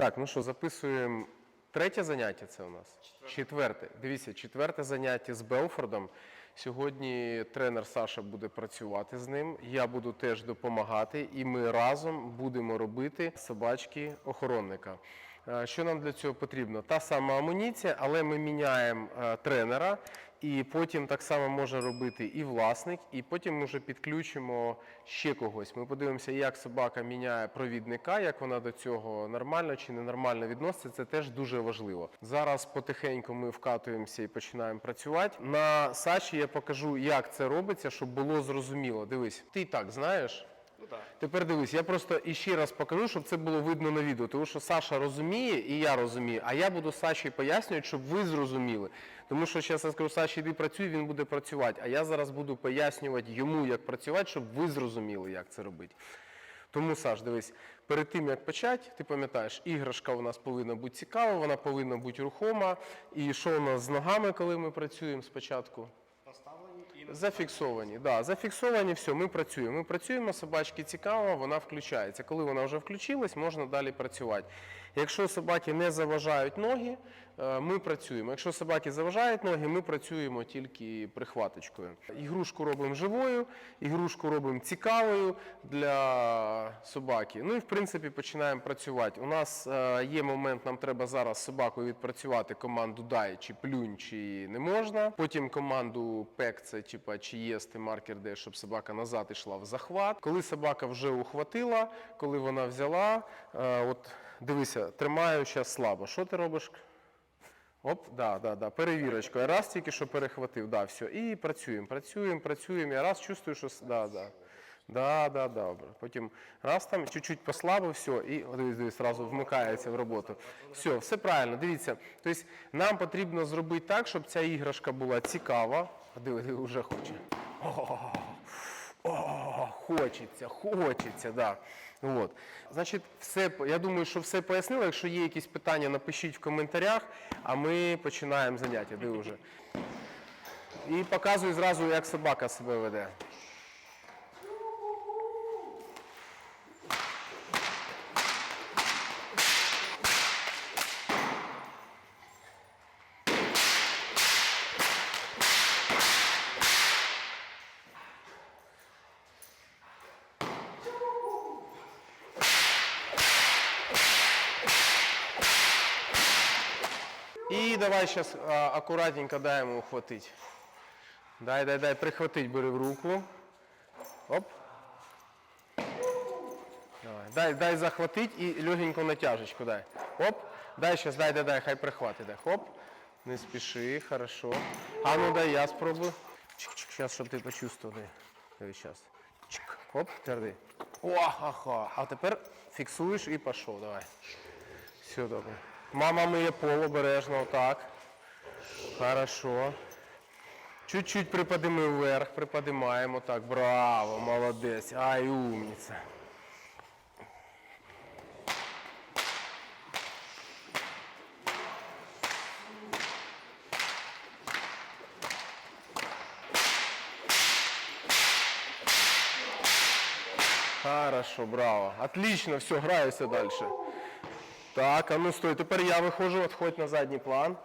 Так, ну що, записуємо третє заняття це у нас? Четверте. Дивіться, четверте заняття з Белфордом. Сьогодні тренер Саша буде працювати з ним. Я буду теж допомагати, і ми разом будемо робити собачки охоронника. Е, Що нам для цього потрібно? Та сама амуніція, але ми міняємо е, тренера, і потім так само може робити і власник, і потім ми вже підключимо ще когось. Ми подивимося, як собака міняє провідника, як вона до цього нормально чи ненормально відноситься. Це теж дуже важливо. Зараз потихеньку ми вкатуємося і починаємо працювати. На Саші я покажу, як це робиться, щоб було зрозуміло. Дивись, ти і так знаєш. Тепер дивись, я просто іще раз покажу, щоб це було видно на відео. Тому що Саша розуміє і я розумію, а я буду Саші пояснювати, щоб ви зрозуміли. Тому що зараз я скажу, Саші, іди працюй, він буде працювати. А я зараз буду пояснювати йому, як працювати, щоб ви зрозуміли, як це робити. Тому, Саш, дивись, перед тим як почати, ти пам'ятаєш, іграшка у нас повинна бути цікава, вона повинна бути рухома. І що у нас з ногами, коли ми працюємо спочатку? Зафіксовані, да, зафіксовані, все, ми працюємо. Ми працюємо, собачки цікаво, вона включається. Коли вона вже включилась, можна далі працювати. Якщо собаки не заважають ноги, е, ми працюємо. Якщо собаки заважають ноги, ми працюємо тільки прихваточкою. Ігрушку робимо живою, ігрушку робимо цікавою для собаки. Ну і в принципі починаємо працювати. У нас е, є момент, нам треба зараз собакою відпрацювати команду дай чи плюнь, чи не можна. Потім команду пек, це типа чи єсти маркер, де щоб собака назад йшла в захват. Коли собака вже ухватила, коли вона взяла, е, от дивися, тримаю зараз слабо. Що ти робиш? Оп, да, да, да, перевірочка. Раз тільки що перехватив, да, все. І працюємо, працюємо, працюємо. Я раз чувствую, що да, да. Да, да, добре. Потім раз там чуть-чуть послабив, все, і дивись, зразу вмикається в роботу. Все, все правильно. Дивіться. Тобто нам потрібно зробити так, щоб ця іграшка була цікава. Диви, диви, вже хоче. О, хочеться, хочеться, да. От. Значить, все, я думаю, що все пояснили. Якщо є якісь питання, напишіть в коментарях, а ми починаємо заняття. Диви вже. І показую зразу, як собака себе веде. І давай зараз акуратненько дай йому ухватити. Дай, дай, дай, прихватить, бери в руку. Оп. Давай. Дай, дай захватить і легеньку натяжечку дай. Оп. Дай зараз, дай, дай, дай, хай прихватить. Дай. Хоп. Не спіши, хорошо. А ну дай я спробую. Чик-чик, зараз, щоб ти почувствував. Дай. Диви, зараз. Чик. Оп, тверди. О, ага. А тепер фіксуєш і пішов, давай. Все добре. Мама миє пол обережно, отак. Хорошо. Чуть-чуть приподими вверх, приподимаємо так. Браво, молодець. Ай, умниця. Хорошо, браво. Отлично, все, граюся дальше. Так, а ну стой, тепер я виходжу, отходь на задній план.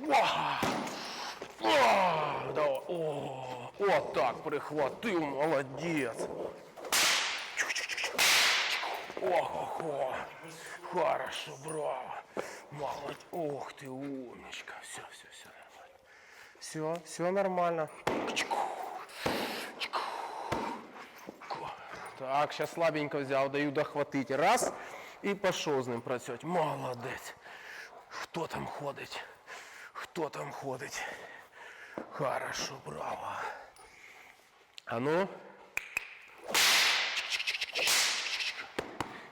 Давай. О, от так прихватив, молодець. Ого, хорошо, браво. Молодец. Ох ты, умничка. Все, все, все. Все, все нормально. Так, сейчас слабенько взял, даю дохватить. Раз. І пішов з ним працювати. Молодець. Хто там ходить? Хто там ходить? Хорошо, браво. А ну.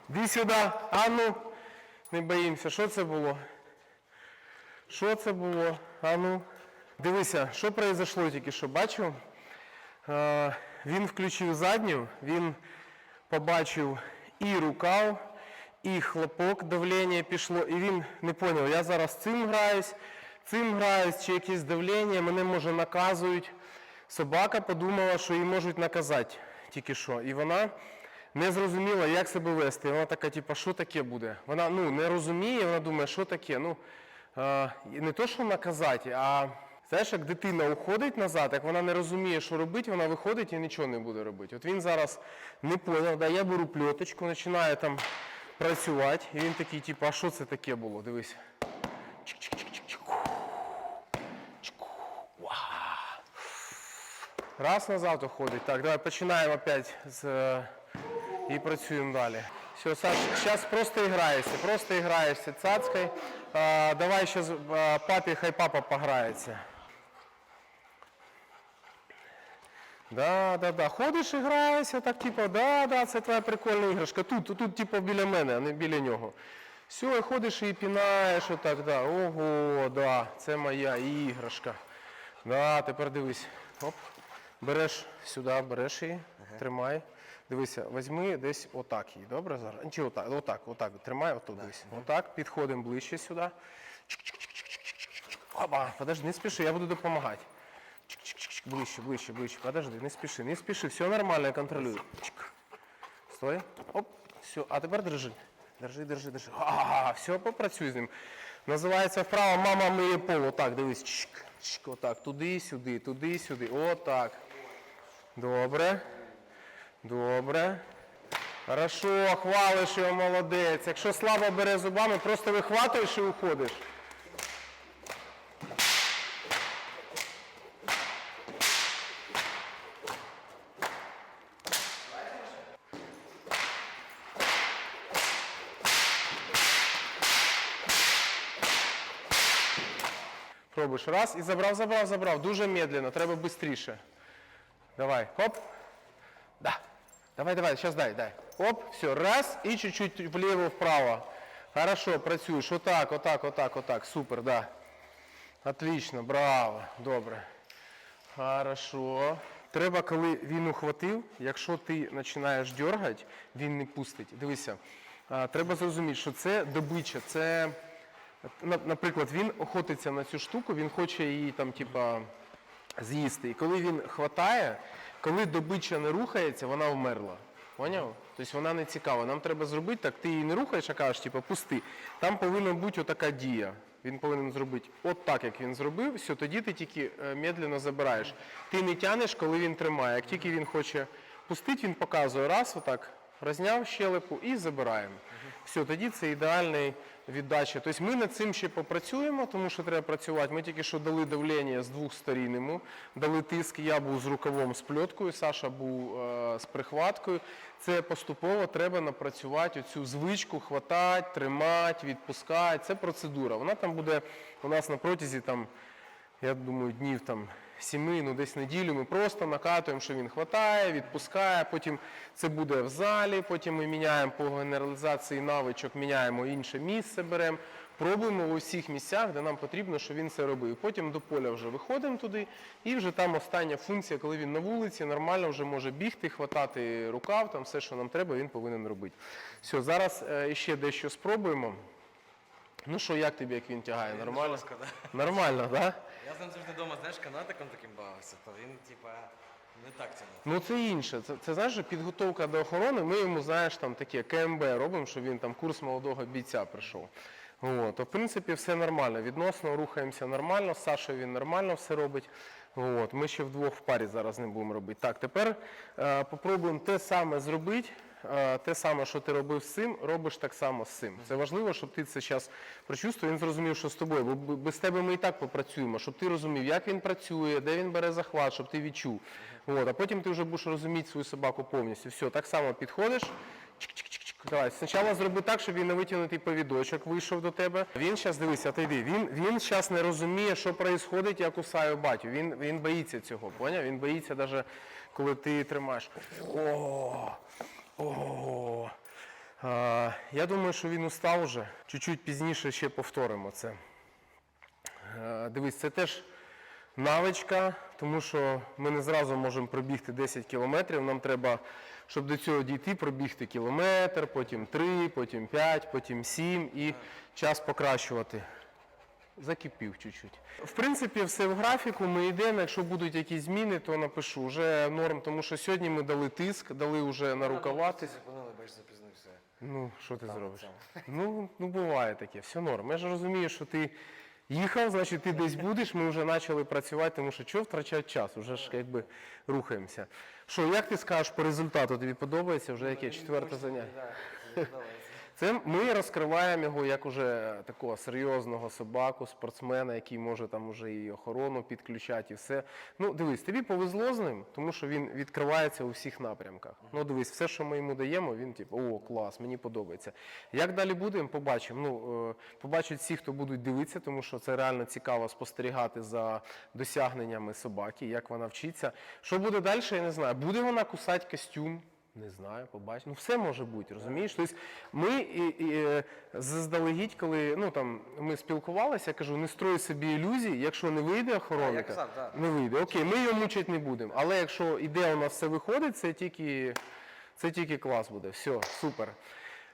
Іди сюди. А ну. Не боїмося. Що це було? Що це було? А ну. Дивися, що произошло тільки що, бачив? Е, він включив задню, він побачив і рукав, і хлопок, давлення пішло, і він не зрозумів, я зараз цим граюсь, цим грають, чи якесь давлення, мене може наказують. Собака подумала, що її можуть наказати тільки що. І вона не зрозуміла, як себе вести. Вона така, типу, що таке буде? Вона ну, не розуміє, вона думає, що таке. Ну, е, не то, що наказати, а знаєш, як дитина уходить назад, як вона не розуміє, що робити, вона виходить і нічого не буде робити. От він зараз не поняв, да, я беру пльоточку, починаю там працювати, і він такий, типу, а що це таке було? Дивись. Раз назад уходить. Так, давай починаємо опять з, е, і працюємо далі. Все, Саш, зараз просто граєшся, просто граєшся цацкой. А, давай зараз папі, хай папа пограється. Да, да, да. Ходиш і граєшся, так типу, да, да, це твоя прикольна іграшка. Тут, тут, типу, біля мене, а не біля нього. Все, і ходиш і пінаєш отак, да. Ого, да, це моя іграшка. Да, тепер дивись. Оп. Береш сюди, береш її, тримай. Дивися, візьми десь отак її, добре зараз? Чи отак, отак, отак, тримай, отут дивись. Отак, підходимо ближче сюди. Опа, подожди, не спіши, я буду допомагати. Ближче, ближче, ближче. Подожди, не спіши, не спіши, все нормально, я контролюю. Чик. Стой. Оп, все, а тепер держи. Держи, держи, держи. Ага, все, попрацюй з ним. Називається вправа мама миє пол. Отак, дивись. Чик, чик, отак. Туди, сюди, туди, сюди. Отак. Добре. Добре. Хорошо, хвалиш його, молодець. Якщо слабо бере зубами, просто вихватуєш і уходиш. Пробуєш. Раз і забрав, забрав, забрав. Дуже медленно, треба швидше. Давай, хоп. Да. Давай, давай, сейчас дай, дай. Оп, все, раз и чуть-чуть влево, вправо. Хорошо, працюєш. Отак, отак, отак, отак. Супер, да. Отлично, браво, добре. Хорошо. Треба, коли він ухватив, якщо ти починаєш дергати, він не пустить. Дивися, треба зрозуміти, що це добича, це, наприклад, він охотиться на цю штуку, він хоче її там, типа, з'їсти. І коли він хватає, коли добича не рухається, вона вмерла. Поняв? Тобто вона не цікава. Нам треба зробити так, ти її не рухаєш, а кажеш, типу, пусти. Там повинна бути отака дія. Він повинен зробити от так, як він зробив, все, тоді ти тільки е, медленно забираєш. Ти не тянеш, коли він тримає. Як тільки він хоче пустити, він показує раз, отак, розняв щелепу і забираємо. Все, тоді це ідеальний віддача. Тобто ми над цим ще попрацюємо, тому що треба працювати. Ми тільки що дали давлення з двох сторін йому, дали тиск, я був з рукавом з пльоткою, Саша був е, з прихваткою. Це поступово треба напрацювати оцю звичку, хватати, тримати, відпускати. Це процедура. Вона там буде у нас на протязі там, я думаю, днів там сіми, ну десь неділю ми просто накатуємо, що він хватає, відпускає, потім це буде в залі, потім ми міняємо по генералізації навичок, міняємо інше місце, беремо, пробуємо у всіх місцях, де нам потрібно, щоб він це робив. Потім до поля вже виходимо туди, і вже там остання функція, коли він на вулиці, нормально вже може бігти, хватати рукав, там все, що нам треба, він повинен робити. Все, зараз е, ще дещо спробуємо. Ну що, як тобі, як він тягає? Нормально? Нормально, так? Да? Ним завжди вдома, знаєш, канатиком таким бавився, то він, типа, не так тянув. Ну це інше. Це, це знаєш, підготовка до охорони. Ми йому, знаєш, там таке КМБ робимо, щоб він там курс молодого бійця прийшов. От. В принципі, все нормально. Відносно рухаємося нормально, з Сашою він нормально все робить. От. Ми ще вдвох в парі зараз не будемо робити. Так, тепер е, попробуємо те саме зробити. Те саме, що ти робив з цим, робиш так само з цим. Це важливо, щоб ти це зараз прочувствував, він зрозумів, що з тобою. Бо без тебе ми і так попрацюємо, щоб ти розумів, як він працює, де він бере захват, щоб ти відчув. От, а потім ти вже будеш розуміти свою собаку повністю. Все, так само підходиш. Давай, спочатку зроби так, щоб він на витягнутий повідочок вийшов до тебе. Він зараз, дивись, отойди, він, він зараз не розуміє, що відбувається, я кусаю батю. Він, він боїться цього, поняв? Він боїться навіть, коли ти тримаєш. О, о. А, я думаю, що він устав вже. Чуть-чуть пізніше ще повторимо це. Е, Дивись, це теж навичка, тому що ми не зразу можемо пробігти 10 кілометрів. Нам треба, щоб до цього дійти, пробігти кілометр, потім 3, потім 5, потім 7 і час покращувати. Закипів чуть-чуть. В принципі, все в графіку. Ми йдемо. Якщо будуть якісь зміни, то напишу. Вже норм, тому що сьогодні ми дали тиск, дали вже нарукуватись. Зупинили, бач, запізнився. Ну, що ти зробиш? Ну, ну буває таке, все норм. Я ж розумію, що ти їхав, значить ти десь будеш, ми вже почали працювати, тому що чого втрачати час, вже ж якби рухаємося. Що, як ти скажеш по результату? Тобі подобається вже яке четверте заняття? Це ми розкриваємо його як уже такого серйозного собаку, спортсмена, який може там уже і охорону підключати, і все. Ну, дивись, тобі повезло з ним, тому що він відкривається у всіх напрямках. Ну, дивись, все, що ми йому даємо, він типу, о, клас, мені подобається. Як далі будемо, побачимо. Ну, е, побачать всі, хто будуть дивитися, тому що це реально цікаво спостерігати за досягненнями собаки, як вона вчиться. Що буде далі, я не знаю. Буде вона кусати костюм? Не знаю, побачимо. Ну, все може бути, розумієш? Тобто ми і, і, е, заздалегідь, коли ну, там, ми спілкувалися, я кажу, не строй собі ілюзій, якщо не вийде охоронника, казав, да. не вийде. Окей, ми його мучити не будемо. Але якщо іде у нас все виходить, це тільки, це тільки клас буде. Все, супер.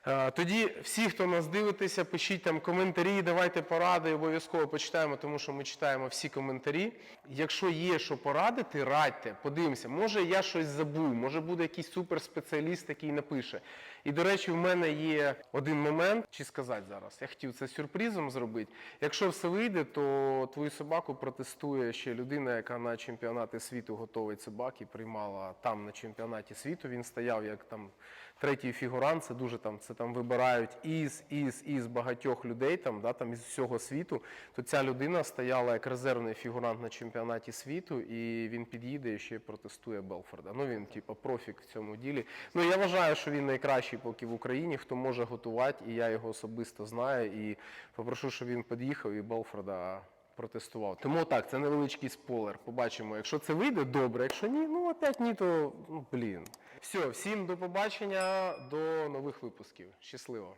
Е, Тоді всі, хто нас дивитеся, пишіть там коментарі, давайте поради, обов'язково почитаємо, тому що ми читаємо всі коментарі. Якщо є що порадити, радьте, подивимося. Може я щось забув, може буде якийсь суперспеціаліст, який напише. І до речі, в мене є один момент, чи сказати зараз. Я хотів це сюрпризом зробити. Якщо все вийде, то твою собаку протестує ще людина, яка на чемпіонати світу готовить і приймала там на чемпіонаті світу. Він стояв як там третій фігурант. Це дуже там це там вибирають із, із, із багатьох людей, там, да, там із всього світу. То ця людина стояла як резервний фігурант на чемпіонаті світу, і він під'їде і ще протестує Белфорда. Ну він, типу, профік в цьому ділі. Ну я вважаю, що він найкращий поки в Україні, хто може готувати, і я його особисто знаю. І попрошу, щоб він під'їхав і Белфорда протестував. Тому так, це невеличкий спойлер. Побачимо. Якщо це вийде, добре. Якщо ні, ну опять ні, то ну блін. Все, всім до побачення, до нових випусків. Щасливо.